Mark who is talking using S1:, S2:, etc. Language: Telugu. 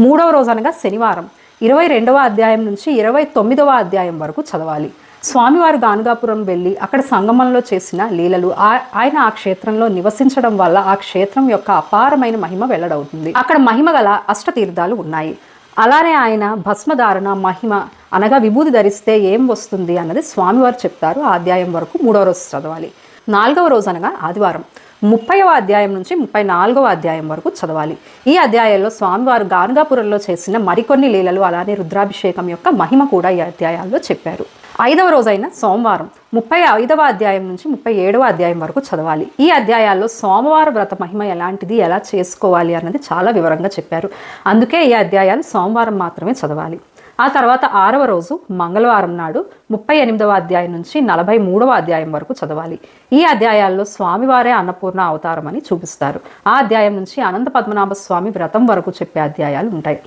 S1: మూడవ రోజు అనగా శనివారం. ఇరవై రెండవ అధ్యాయం నుంచి ఇరవై తొమ్మిదవ అధ్యాయం వరకు చదవాలి. స్వామివారు గానుగాపురం వెళ్ళి అక్కడ సంగమంలో చేసిన లీలలు ఆ- ఆయన ఆ క్షేత్రంలో నివసించడం వల్ల ఆ క్షేత్రం యొక్క అపారమైన మహిమ వెల్లడవుతుంది. అక్కడ మహిమ గల అష్టతీర్థాలు ఉన్నాయి. అలానే ఆయన భస్మధారణ మహిమ అనగా విభూతి ధరిస్తే ఏం వస్తుంది అన్నది స్వామివారు చెప్తారు. ఆ అధ్యాయం వరకు మూడవ రోజు చదవాలి. నాలుగవ రోజు అనగా ఆదివారం. ముప్పైవ అధ్యాయం నుంచి ముప్పై నాలుగవ అధ్యాయం వరకు చదవాలి. ఈ అధ్యాయంలో స్వామివారు గానుగాపురంలో చేసిన మరికొన్ని లీలలు అలానే రుద్రాభిషేకం యొక్క మహిమ కూడా ఈ అధ్యాయాల్లో చెప్పారు. ఐదవ రోజైన సోమవారం ముప్పై ఐదవ అధ్యాయం నుంచి ముప్పై ఏడవ అధ్యాయం వరకు చదవాలి. ఈ అధ్యాయాల్లో సోమవార వ్రత మహిమ ఎలాంటిది ఎలా చేసుకోవాలి అన్నది చాలా వివరంగా చెప్పారు. అందుకే ఈ అధ్యాయాలు సోమవారం మాత్రమే చదవాలి. ఆ తర్వాత ఆరవ రోజు మంగళవారం నాడు ముప్పై ఎనిమిదవ అధ్యాయం నుంచి నలభై మూడవ అధ్యాయం వరకు చదవాలి. ఈ అధ్యాయాల్లో స్వామివారే అన్నపూర్ణ అవతారం అని చూపిస్తారు. ఆ అధ్యాయం నుంచి అనంత పద్మనాభ స్వామి వ్రతం వరకు చెప్పే అధ్యాయాలు ఉంటాయి.